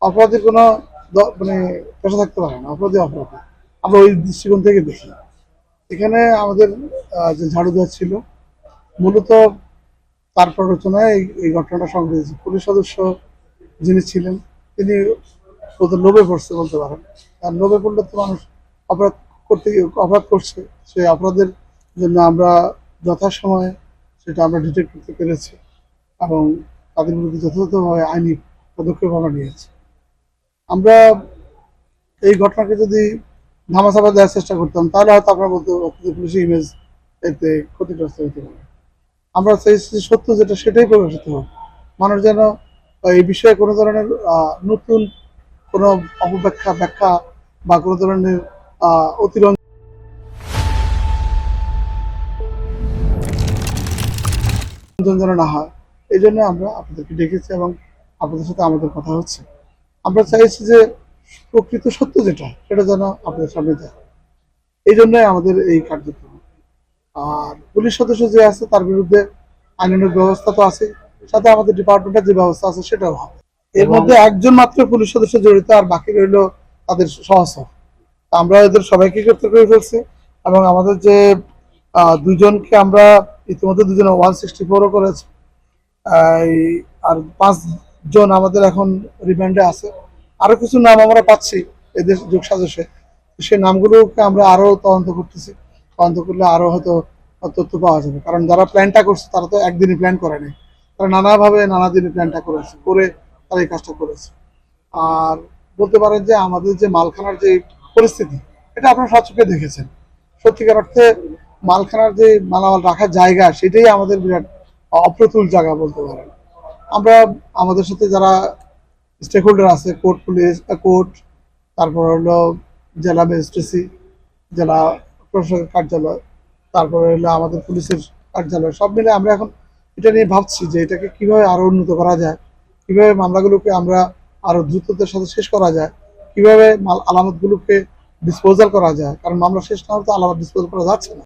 অপরাধের কোনো মানে পেশা থাকতে পারে না, অপরাধী অপরাধী। আমরা ওই দৃষ্টিকোণ থেকে দেখি। এখানে আমাদের যে দেওয়া ছিল, মূলত তার প্ররোচনায় এই- ঘটনাটা সংঘটিত পুলিশ সদস্য যিনি ছিলেন, তিনি লোভে পড়ছে বলতে পারেন। আর লোভে পড়লে মানুষ অপরাধ করতে অপরাধ করছে সেই অপরাধের জন্য আমরা যথাসময়ে সেটা আমরা ডিটেক্ট করতে পেরেছি এবং তাদের বিরুদ্ধে যথাযথভাবে আইনি পদক্ষেপ আমরা নিয়েছি। আমরা এই ঘটনাকে যদি ধামাচাপা দেওয়ার চেষ্টা করতাম, তাহলে হয়তো আমরা বলতে যে পুলিশের ইমেজ এতে ক্ষতিগ্রস্ত হতে পারে। আমরা চাইছি সত্য যেটা, সেটাই প্রকাশিত হোক। মানুষ যেন এই বিষয়ে কোনো ধরনের নতুন কোনো অপব্যাখ্যা, ব্যাখ্যা বা কোনো ধরনের অতিরঞ্জন যেন না হয়। এই জন্য আমরা আপনাদেরকে ডেকেছি এবং আপনাদের সাথে আমাদের কথা হচ্ছে। আমরা চাইছি যে প্রকৃত সত্য যেটা সেটা যেন আপনাদের সামনে যায়। এই জন্যই আমাদের এই কার্যক্রম। আর পুলিশ সদস্য যে আছে তার বিরুদ্ধে আইনানুগ ব্যবস্থা তো আছে সাথে আমাদের ডিপার্টমেন্টের যে ব্যবস্থা আছে সেটাও হবে। এর মধ্যে একজন মাত্র পুলিশ সদস্য জড়িত আর বাকি রইল তাদের সহসর আমরা এদের সবাইকে গ্রেপ্তার করে ফেলছি এবং আমাদের যে দুজনকে আমরা ইতিমধ্যে দুজনে ওয়ান সিক্সটি ফোরও করেছি। আর পাঁচজন আমাদের এখন রিমান্ডে আছে। আরও কিছু নাম আমরা পাচ্ছি এদের যোগ সাজসে। সেই নামগুলোকে আমরা আরও তদন্ত করতেছি। তদন্ত করলে আরও হয়তো তথ্য পাওয়া যাবে। কারণ যারা প্ল্যানটা করছে, তারা তো একদিনই প্ল্যান করে নাই। তারা নানাভাবে নানা দিনে প্ল্যানটা করেছে, করে তারা এই কাজটা করেছে। আর বলতে পারেন যে আমাদের যে মালখানার যে পরিস্থিতি, এটা আপনারা সচক্ষে দেখেছেন। সত্যিকার অর্থে মালখানার যে মালামাল রাখার জায়গা, সেটাই আমাদের বিরাট অপ্রতুল জায়গা বলতে পারেন। আমরা আমাদের সাথে যারা স্টেক হোল্ডার আছে কোর্ট পুলিশ কোর্ট তারপর হলো জেলা ম্যাজিস্ট্রেসি জেলা প্রশাসকের কার্যালয়, তারপরে হলো আমাদের পুলিশের কার্যালয়, সব মিলে আমরা এখন এটা নিয়ে ভাবছি যে এটাকে কীভাবে আরও উন্নত করা যায়, কীভাবে মামলাগুলোকে আমরা আরও দ্রুততার সাথে শেষ করা যায়। কীভাবে মাল আলামতগুলোকে ডিসপোজাল করা যায়? কারণ মামলা শেষ না হলে তো আলামত ডিসপোজাল করা যাচ্ছে না।